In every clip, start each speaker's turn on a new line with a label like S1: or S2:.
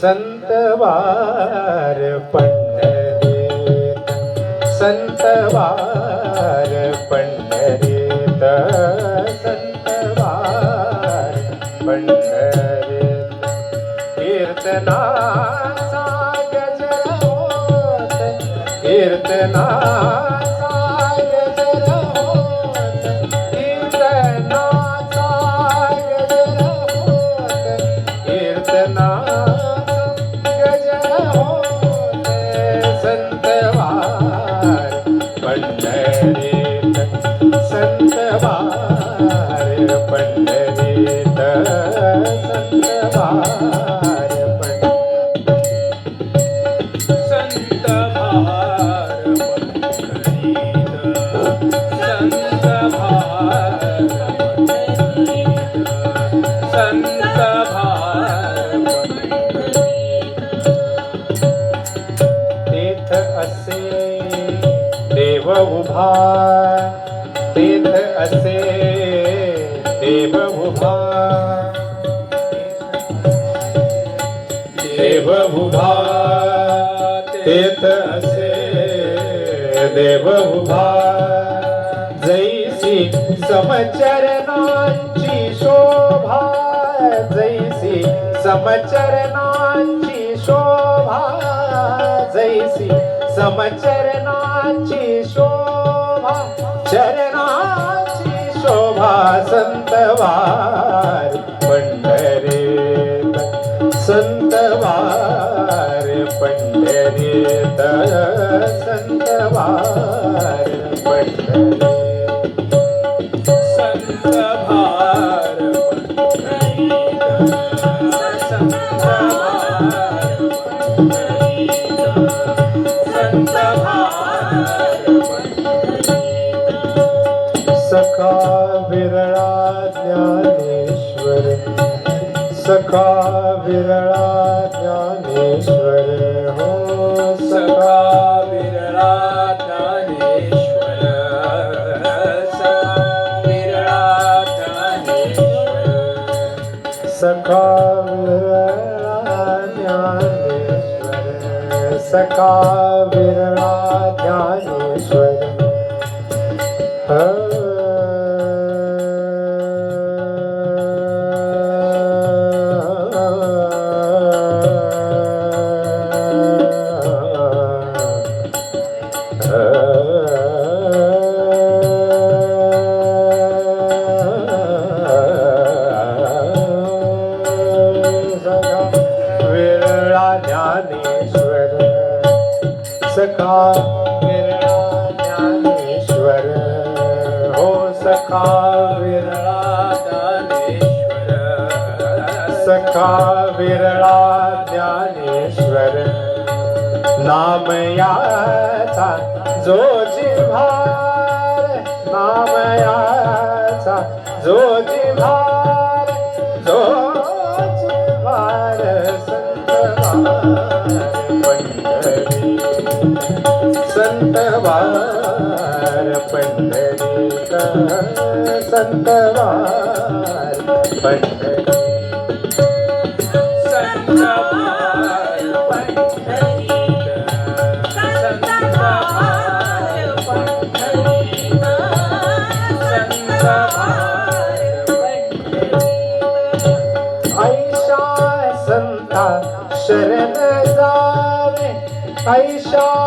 S1: संतवार पंढरीत संतवार पंढरीत संतवार पंढरीत कीर्तनाचा गजर होत कीर्तनाचा गजर पंढरीत संतवार पंढरीत
S2: संत पंढरीत
S1: तेथ असे देव उभा तेथ असे देव उभा. देव उभा. तेथ असे देव उभा. जैसी समचरणांची शोभा. जैसी समचरणांची शोभा. जैसी समचरणांची शोभा. चरण संतवार पंढरीत संतवार पंढरीत संतवार पंढरीत
S2: संत संत भार पंढरीत
S1: सखा ज्ञानेश्वर सखा विरळा ज्ञानेश्वर हो
S2: सखा
S1: सखा
S2: विरळा ज्ञानेश्वर सखा विरळा ज्ञानेश्वर
S1: सखा विरळा ज्ञानेश्वर सखा विरळा ज्ञानेश्वर सखा विरळा ज्ञानेश्वर। हो सखा विरळा
S2: ज्ञानेश्वर।
S1: सखा विरळा ज्ञानेश्वर। नाम याचा जो जिव्हार नाम याचा जो जिव्हार। पंढरीत संतवार पंढरी
S2: संत भार पंढरीत संत भार पंढरीत संत भार
S1: ऐशा संता शरण जावे ऐशा संता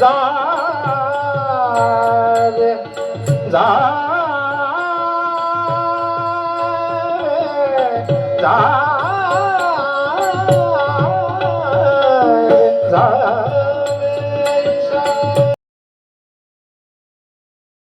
S1: जा